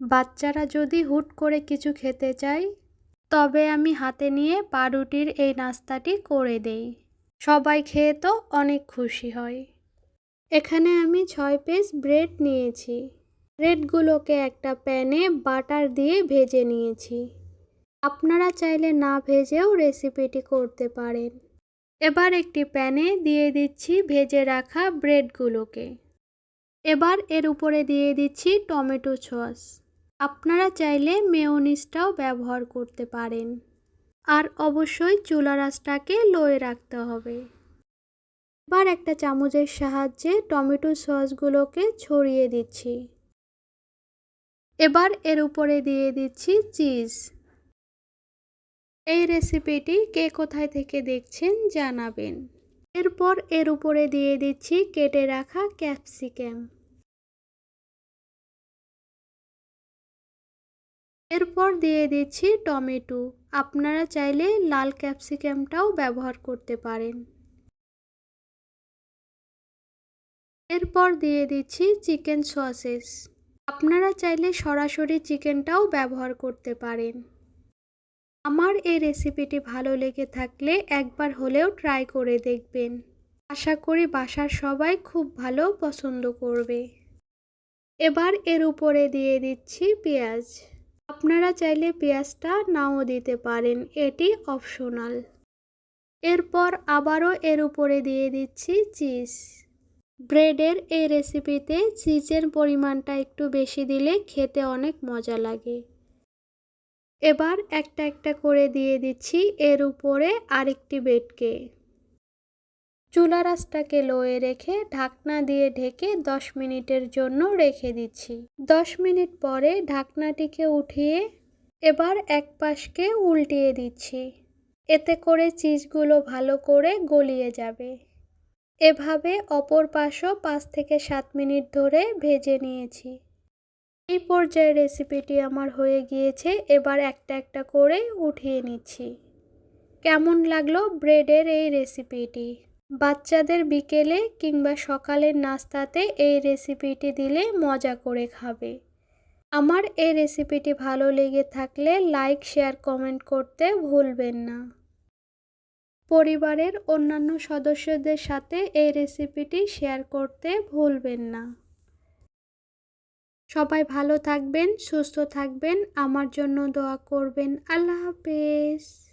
বাচ্চারা যদি হুট করে কিছু খেতে চায়, তবে আমি হাতে নিয়ে পাউরুটির এই নাস্তাটি করে দেই। সবাই খেয়ে তো অনেক খুশি হয়। এখানে আমি ছয় পিস ব্রেড নিয়েছি। ব্রেডগুলোকে একটা প্যানে বাটার দিয়ে ভেজে নিয়েছি। আপনারা চাইলে না ভেজেও রেসিপিটি করতে পারেন। এবার একটি প্যানে দিয়ে দিচ্ছি ভেজে রাখা ব্রেডগুলোকে। এবার এর উপরে দিয়ে দিচ্ছি টমেটো সস। আপনারা চাইলে মেয়োনিজটাও ব্যবহার করতে পারেন। আর অবশ্যই চুলা রাসটাকে লোয়ে রাখতে হবে। এবার একটা চামচের সাহায্যে টমেটো সসগুলোকে ছড়িয়ে দিচ্ছি। এবার এর উপরে দিয়ে দিচ্ছি চিজ। এই রেসিপিটি কে কোথায় থেকে দেখছেন জানাবেন। এরপর এর উপরে দিয়ে দিচ্ছি কেটে রাখা ক্যাপসিকাম। এরপর দিয়ে দিচ্ছি টমেটো। আপনারা চাইলে লাল ক্যাপসিকামটাও ব্যবহার করতে পারেন। এরপর দিয়ে দিচ্ছি চিকেন সসেস। আপনারা চাইলে সরাসরি চিকেনটাও ব্যবহার করতে পারেন। আমার এই রেসিপিটি ভালো লেগে থাকলে একবার হলেও ট্রাই করে দেখবেন। আশা করি বাসার সবাই খুব ভালো পছন্দ করবে। এবার এর উপরে দিয়ে দিচ্ছি পেঁয়াজ। আপনারা চাইলে পেঁয়াজটা নাও দিতে পারেন, এটি অপশনাল। এরপর আবারও এর উপরে দিয়ে দিচ্ছি চিজ। ব্রেডের এই রেসিপিতে চিজের পরিমাণটা একটু বেশি দিলে খেতে অনেক মজা লাগে। এবার একটা একটা করে দিয়ে দিচ্ছি, এর উপরে আরেকটি বেডকে চুলা রাসটাকে লোয়ে রেখে ঢাকনা দিয়ে ঢেকে দশ মিনিটের জন্য রেখে দিচ্ছি। দশ মিনিট পরে ঢাকনাটিকে উঠিয়ে এবার এক পাশকে উল্টিয়ে দিচ্ছি। এতে করে চিজগুলো ভালো করে গলিয়ে যাবে। এভাবে অপর পাশও পাঁচ থেকে সাত মিনিট ধরে ভেজে নিয়েছি। এই পর্যায়ে রেসিপিটি আমার হয়ে গিয়েছে, এবার একটা একটা করে উঠিয়ে নিচ্ছি। কেমন লাগল ব্রেডের এই রেসিপিটি? বাচ্চাদের বিকেলে কিংবা সকালের নাস্তাতে এই রেসিপিটি দিলে মজা করে খাবে। আমার এই রেসিপিটি ভালো লেগে থাকলে লাইক, শেয়ার, কমেন্ট করতে ভুলবেন না। পরিবারের অন্যান্য সদস্যদের সাথে এই রেসিপিটি শেয়ার করতে ভুলবেন না। সবাই ভালো থাকবেন, সুস্থ থাকবেন। আমার জন্য দোয়া করবেন। আল্লাহ হাফেজ।